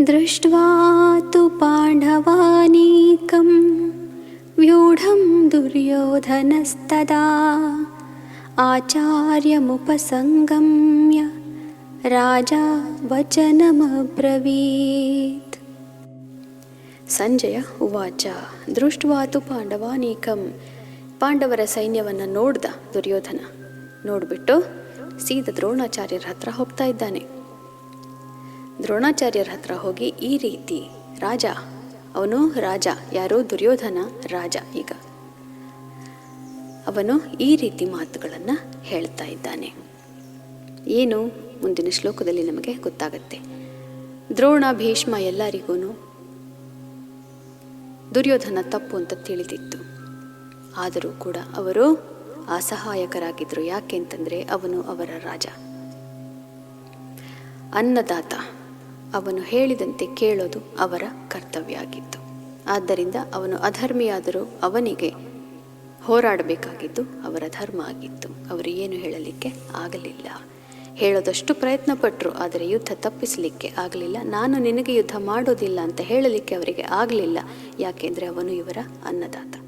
दृष्ट्वा तु पाण्डवानीकं व्यूढं दुर्योधनस्तदा आचार्यमुपसङ्गम्य राजा वचनमब्रवीत् ಸಂಜಯ ಉವಾಚ ದೃಷ್ಟವಾತು ಪಾಂಡವಾನೀಕಂ ಪಾಂಡವರ ಸೈನ್ಯವನ್ನು ನೋಡ್ದ ದುರ್ಯೋಧನ ನೋಡಿಬಿಟ್ಟು ಸೀದ ದ್ರೋಣಾಚಾರ್ಯರ ಹತ್ರ ಹೋಗ್ತಾ ಇದ್ದಾನೆ ದ್ರೋಣಾಚಾರ್ಯರ ಹತ್ರ ಹೋಗಿ ಈ ರೀತಿ, ರಾಜ, ಅವನು ರಾಜ, ಯಾರೋ ದುರ್ಯೋಧನ ರಾಜ ಈಗ. ಅವನು ಈ ರೀತಿ ಮಾತುಗಳನ್ನು ಹೇಳ್ತಾ ಇದ್ದಾನೆ. ಏನು ಮುಂದಿನ ಶ್ಲೋಕದಲ್ಲಿ ನಮಗೆ ಗೊತ್ತಾಗತ್ತೆ. ದ್ರೋಣ, ಭೀಷ್ಮ ಎಲ್ಲರಿಗೂ ದುರ್ಯೋಧನ ತಪ್ಪು ಅಂತ ತಿಳಿದಿತ್ತು. ಆದರೂ ಕೂಡ ಅವರು ಅಸಹಾಯಕರಾಗಿದ್ದರು ಯಾಕೆ ಅಂತಂದರೆ ಅವನು ಅವರ ರಾಜ. ಅನ್ನದಾತ ಅವನು ಹೇಳಿದಂತೆ ಕೇಳೋದು ಅವರ ಕರ್ತವ್ಯ ಆಗಿತ್ತು ಆದ್ದರಿಂದ ಅವನು ಅಧರ್ಮಿಯಾದರೂ ಅವನಿಗೆ ಹೋರಾಡಬೇಕಾಗಿದ್ದು ಅವರ ಧರ್ಮ ಆಗಿತ್ತು. ಅವರು ಏನು ಹೇಳಲಿಕ್ಕೆ ಆಗಲಿಲ್ಲ. ಹೇಳೋದಷ್ಟು ಪ್ರಯತ್ನ ಪಟ್ಟರು ಆದರೆ ಯುದ್ಧ ತಪ್ಪಿಸಲಿಕ್ಕೆ ಆಗಲಿಲ್ಲ. ನಾನು ನಿನಗೆ ಯುದ್ಧ ಮಾಡೋದಿಲ್ಲ ಅಂತ ಹೇಳಲಿಕ್ಕೆ ಅವರಿಗೆ ಆಗಲಿಲ್ಲ. ಯಾಕೆಂದರೆ ಅವನು ಇವರ ಅನ್ನದಾತ.